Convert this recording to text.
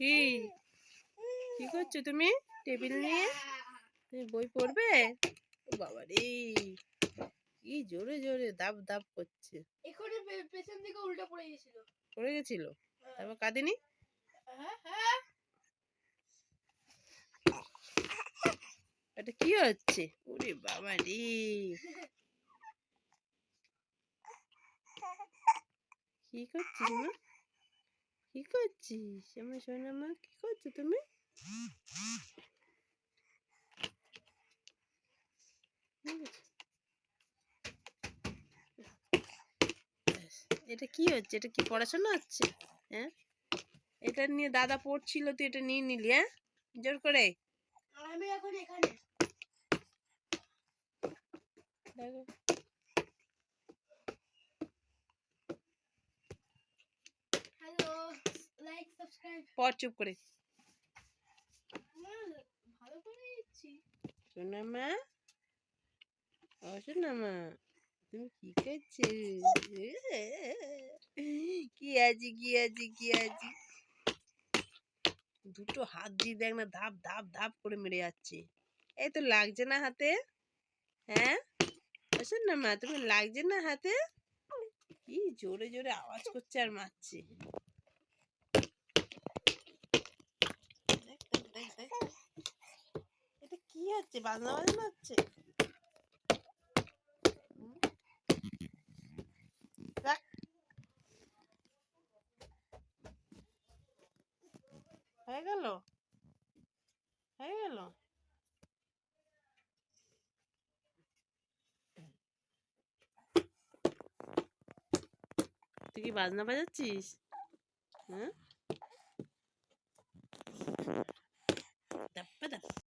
কি? কি করছ তুমি? টেবিল নিয়ে? তুমি বই পড়বে? বাবা রে কি জোরে জোরে দাব দাব করছে। এখানে পেছন দিকে উল্টো পড়ে গেছিল। পড়ে গেছিল? তারপর কাঁদিনি? হ্যাঁ হ্যাঁ। এটা কি হচ্ছে? ওরে বাবা রে কি করছিস মা? কি করছিস আমার সোনা মা কি করছ তুমি এটা কি হচ্ছে? এটা কি পড়াশোনা হচ্ছে? হ্যাঁ? এটা নিয়ে দাদা পড়ছিল তুই এটা নিয়ে নিলি হ্যাঁ? জোর করে। আমি এখন এখানে। দেখো। পড় চুপ করে। ও তুমি কি করছ কি আছি কি আছি কি আছি দুটো হাত দিয়ে দেখ না ধাপ ধাপ ধাপ করে মেরে যাচ্ছে। এই তো লাগছে না হাতে? হ্যাঁ? ও না মা তুমি লাগছে না হাতে? কি জোরে জোরে আওয়াজ করছে আর মারছে দেখ, দেখ, দেখ, দেখ। এটা কি হচ্ছে বাজনা বাজনা হচ্ছে। হয়ে গেল? হয়ে গেল? তুই কি বাজনা বাজাচ্ছিস? হ্যাঁ?